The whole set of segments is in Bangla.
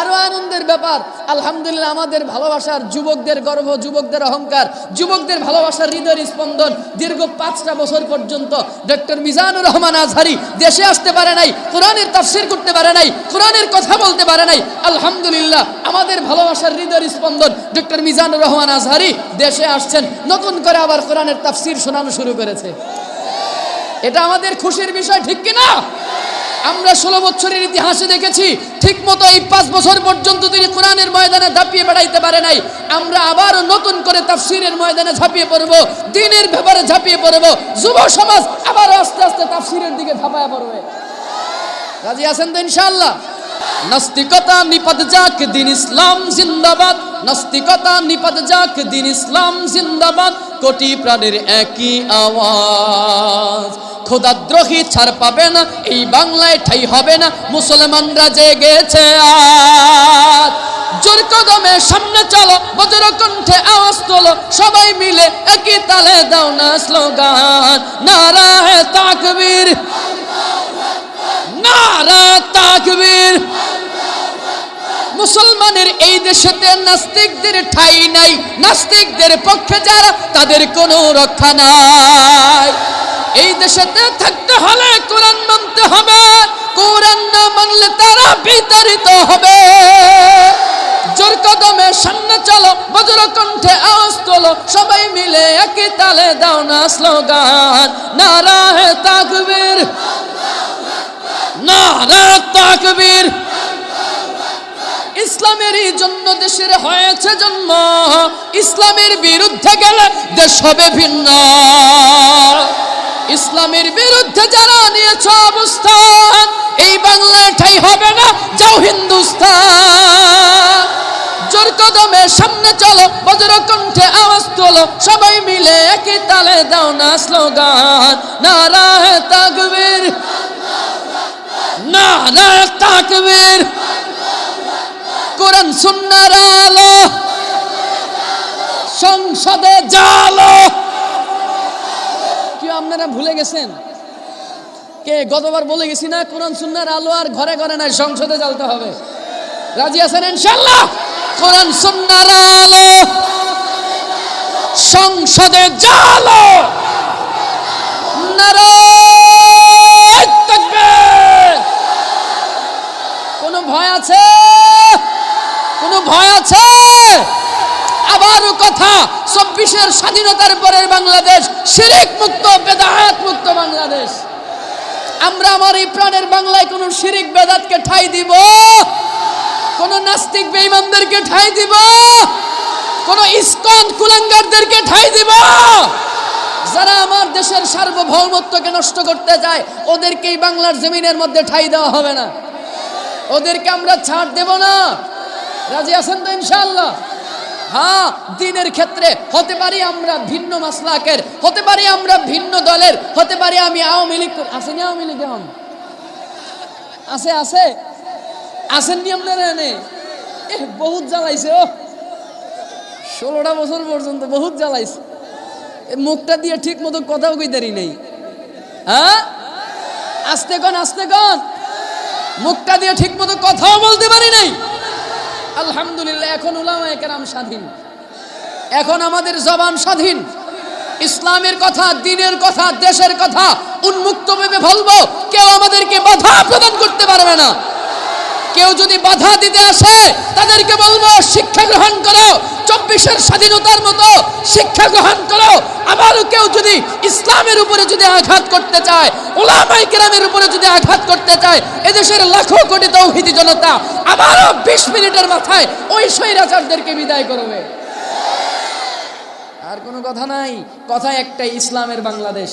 আরও আনন্দের ব্যাপার। আলহামদুলিল্লাহ আমাদের ভালোবাসার যুবকদের গর্ব, যুবকদের অহংকার, যুবকদের ভালোবাসার হৃদয়ের স্পন্দন দীর্ঘ পাঁচটা বছর পর্যন্ত ডক্টর মিজানুর রহমান আজহারি দেশে আসতে পারে নাই, কোরআনের তাফসির করতে পারে নাই, কোরআনের কথা বলতে পারে নাই। আলহামদুলিল্লাহ আমাদের ভালোবাসার হৃদয়ের স্পন্দন ডক্টর মিজানুর রহমান আজহারি দেশে আসছেন, নতুন করে আবার কোরআনের তাফসির শোনানো শুরু করেছে। এটা আমাদের খুশির বিষয়, ঠিক কিনা? আমরা ষোলো বছরের ইতিহাসে দেখেছি ঠিক মতো এই পাঁচ বছর পর্যন্ত তিনি কোরআনের ময়দানে ঝাঁপিয়ে বেড়াইতে পারে নাই। আমরা আবার নতুন করে তাফসিরের ময়দানে ঝাঁপিয়ে পড়ব, দিনের ব্যাপারে ঝাঁপিয়ে পড়ব, যুব সমাজ আবার আস্তে আস্তে তাফসিরের দিকে ঝাঁপায় পড়বে। রাজি আছেন তো ইনশাআল্লাহ? নাস্তিকতা নিপাত যাক, দিন ইসলাম জিন্দাবাদ। নাস্তিকতা নিপাত যাক, দিন ইসলাম জিন্দাবাদ। কোটি প্রাণের একই আওয়াজ। খোদাদ্রোহী ছাড় পাবে না, এই বাংলায় ঠাই হবে না, মুসলমানরা জেগেছে আজ। জোর কদমে সামনে চলো, বজ্র কণ্ঠে আওয়াজ তোলো, সবাই মিলে একই তালে দাও না স্লোগান। নারা তাকবীর নারা তাকবীর। মুসলমানের এই দেশেতে নাস্তিকদের ঠাই নাই, নাস্তিকদের পক্ষে যারা, তাদের কোনো রক্ষা নাই। এই দেশেতে থাকতে হলে কোরআন মানতে হবে। কোরআন না মানলে তারা বিতাড়িত হবে। জোর কদমে সামনে চলো, বজ্র কণ্ঠে আওয়াজ তোলো, সবাই মিলে একই তালে দাও না স্লোগান। নারায় তাকবীর। নারা তাকবীর। ইসলামেরই জন্য দেশের হয়েছে জন্ম। ইসলামের বিরুদ্ধে গেলে দেশ হবে ভিন্ন। ইসলামের বিরুদ্ধে যারা নিয়েছ অবস্থান, এই বাংলায় ঠাই হবে না, যাও হিন্দুস্তান। জোর কদমে সামনে চলো, বজ্র কণ্ঠে আওয়াজ তোলো, সবাই মিলে একই তালে দাও না স্লোগান, নারায় তাকবীর নারায় তাকবীর। কোরআন সুন্নার আলো, সংসদে জালো। কি আপনারা ভুলে গেছেন? কে, গতবার বলে গেছি না, কোরআন, সুন্নার আলো আর ঘরে ঘরে নাই, সংসদে জ্বালতে হবে। রাজি আছেন ইনশাল্লাহ কোরআন, সুন্নার আলো, সংসদে তাকবীর। কোনো ভয় আছে? কোনো ভয় আছে? আবারও কথা চব্বিশের স্বাধীনতার পরের বাংলাদেশ শিরিক মুক্ত বেদায়াত মুক্ত বাংলাদেশ। আমরা আমার এই প্রাণের বাংলায় কোন শিরিক বেদাতকে ঠাই দিব, কোন নাস্তিক বেঈমানদেরকে ঠাই দিব, কোন ইস্কন কুলাঙ্গারদেরকে ঠাই দিব। যারা আমার দেশের সার্বভৌমত্বকে নষ্ট করতে যায় ওদেরকে এই বাংলার জমিনের মধ্যে ঠাই দেওয়া হবে না। ওদেরকে আমরা ছাড় দেব না। রাজি আছেন তো ইনশাল্লাহ হ্যাঁ দিনের ক্ষেত্রে হতে পারি আমরা ভিন্ন মাসলাকের, হতে পারি আমরা ভিন্ন দলের, হতে পারি আমি আওয়ামী লীগ আসেনি আওয়ামী লীগ এখন? আছে আছে। আসেননি আপনারা এনে? এ, বহুত জ্বালাইছে, ও। ষোলোটা বছর পর্যন্ত বহুত জ্বালাইছে। মুখটা দিয়ে ঠিক মতো কথাও কইতারি নেই। হ্যাঁ? আস্তে কন আস্তে কন। মুখটা দিয়ে ঠিক মতো কথাও বলতে পারি নাই। আলহামদুলিল্লাহ, এখন উলামায়ে কেরাম স্বাধীন। এখন আমাদের জবান স্বাধীন। ইসলামের কথা, দিনের কথা, দেশের কথা উন্মুক্তভাবে বলব, কেউ আমাদেরকে বাধা প্রদান করতে পারবে না। কেউ যদি বাধা দিতে আসে, তাদেরকে বলব, শিক্ষা গ্রহণ করো, চব্বিশের স্বাধীনতার মতো শিক্ষা গ্রহণ করো। আবারও কেউ যদি ইসলামের উপরে যদি আঘাত করতে চায় ওলামাই কেরামের উপরে যদি আঘাত করতে চায়, এদেশের লাখো কোটি তৌহিদি জনতা আবারও বিশ মিনিটের মাথায় ওই স্বৈরাচারদেরকে বিদায় করবে। আর কোনো কথা নাই, কথা একটাই, ইসলামের বাংলাদেশ।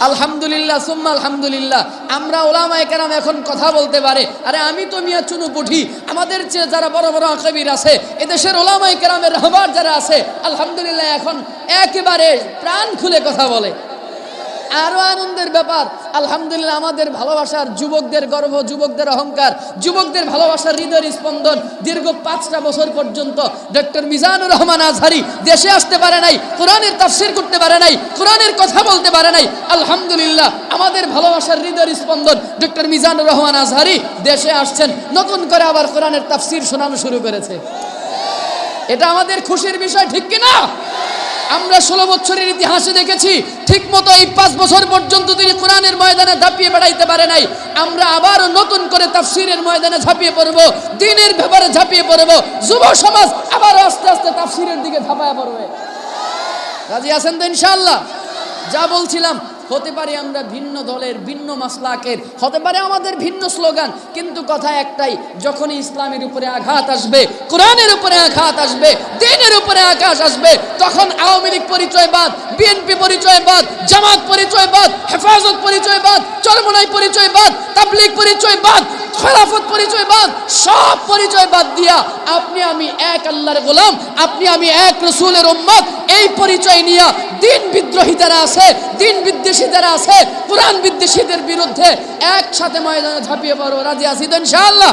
আলহামদুলিল্লাহ, সুম্মা আলহামদুলিল্লাহ। আমরা ওলামা একরাম এখন কথা বলতে পারে। আরে আমি তো মিয়া চুনু পুঠি। আমাদের চেয়ে যারা বড় বড় আকবির আছে, এদেশের ওলামা একরামের রহবার যারা আছে, আলহামদুলিল্লাহ এখন একেবারে প্রাণ খুলে কথা বলে। আরও আনন্দের ব্যাপার। আলহামদুলিল্লাহ, আমাদের ভালোবাসার যুবকদের গর্ব, যুবকদের অহংকার, যুবকদের ভালোবাসার হৃদয়ের স্পন্দন দীর্ঘ পাঁচটা বছর পর্যন্ত ডক্টর মিজানুর রহমান আজহারি দেশে আসতে পারে নাই, কোরআনের তাফসির করতে পারে নাই, কোরআনের কথা বলতে পারে নাই। আলহামদুলিল্লাহ, আমাদের ভালোবাসার হৃদয়ের স্পন্দন ডক্টর মিজানুর রহমান আজহারি দেশে আসছেন, নতুন করে আবার কোরআনের তাফসির শোনানো শুরু করেছে। এটা আমাদের খুশির বিষয়, ঠিক কিনা? আমরা ষোলো বছরের ইতিহাসে দেখেছি, ঠিক মতো এই পাঁচ বছর পর্যন্ত তিনি কোরআনের ময়দানে ঝাঁপিয়ে বেড়াইতে পারে নাই। আমরা আবারও নতুন করে তাফসিরের ময়দানে ঝাঁপিয়ে পড়ব, দিনের ব্যাপারে ঝাঁপিয়ে পড়ব, যুব সমাজ আবার আস্তে আস্তে তাফসিরের দিকে ঝাঁপায় পড়বে। রাজি আছেন তো ইনশাল্লাহ যা বলছিলাম হতে পারে আমরা ভিন্ন দলের, ভিন্ন মাসলাকের, হতে পারে আমাদের ভিন্ন স্লোগান, কিন্তু কথা একটাই, যখনই ইসলামের উপরে আঘাত আসবে, কোরআনের উপরে আঘাত আসবে, দিনের উপরে আকাশ আসবে, তখন আওয়ামী লীগ পরিচয়বাদ, বিএনপি পরিচয়বাদ, জামাত পরিচয়বাদ, হেফাজত পরিচয়বাদ, চরমনাই পরিচয়বাদ, তাবলিগ পরিচয়বাদ, খেলাফত পরিচয় বাদ সব পরিচয় বাদ দিয়া আপনি আমি এক আল্লাহর গোলাম, আপনি আমি এক রসুলের উম্মত, এই পরিচয় নিয়া দিন বিদ্রোহী যারা আছে, দিন বিদ্বেষী যারা আছে কোরআন বিদ্বেষীদের বিরুদ্ধে একসাথে ময়দানে ঝাঁপিয়ে পড়ো। রাজি তো ইনশাআল্লাহ?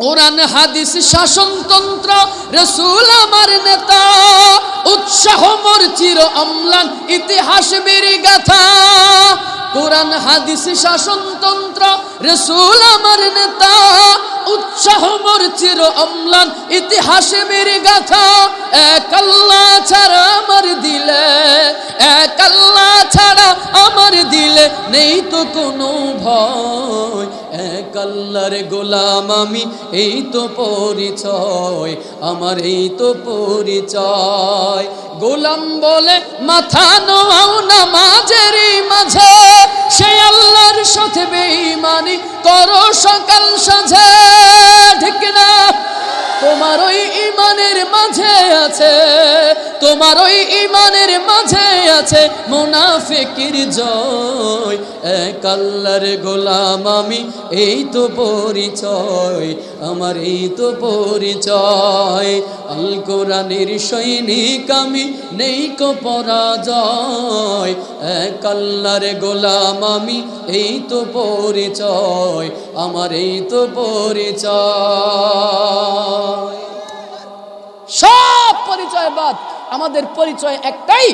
কোরআন, হাদিস, শাসনতন্ত্র, রসুল আমার নেতা, উৎসাহ, মোর চির অম্লান, ইতিহাস মেরি গাথা। কোরআন, হাদিস, শাসনতন্ত্র, রসুল আমার নেতা উৎসাহ মোর চির অম্লান, ইতিহাসে মেরি গাথা। এক আল্লাহ ছাড়া আমার দিলে, এক আল্লাহ ছাড়া আমার দিলে নেই তো কোনো ভয়। এক আল্লাহর গোলাম আমি, এই তো পরিচয়, আমার এই তো পরিচয়। গোলাম বলে, মাথা নোয়াও নামাজের মাঝে, সে আল্লাহর সাথে বেঈমানি করো সকাল সাঝে। না তোমার ওই ইমানের মাঝে আছে, তোমার ওই ইমানের মাঝে আছে মুনাফিকির জয়। এক আল্লাহর গোলাম আমি, এই তো পরিচয়, আমার এই তো পরিচয়। আল কোরআনের সৈনিক আমি, নেই কো পরাজয়। এক আল্লাহর গোলাম আমি, এই তো পরিচয়, আমার এই তো পরিচয়। সব পরিচয় বাদ। আমাদের পরিচয় একটাই,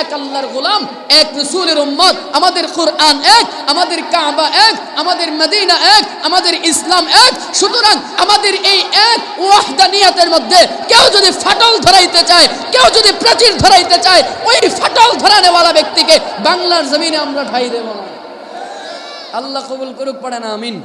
এক আল্লাহর গোলাম, এক রসুলের উম্মত, আমাদের কোরআন এক, আমাদের কাবা এক, আমাদের মদিনা এক, আমাদের ইসলাম এক। সুতরাং আমাদের এই এক ওয়াহদানিয়াতের মধ্যে কেউ যদি ফাটল ধরাইতে চায়, কেউ যদি প্রাচীর ধরাইতে চায়, ওই ফাটল ধরানেওয়ালা ব্যক্তিকে বাংলার জমিনে আমরা ঠাই দেব। আল্লাহ কবুল করুক পড়ে না আমিন।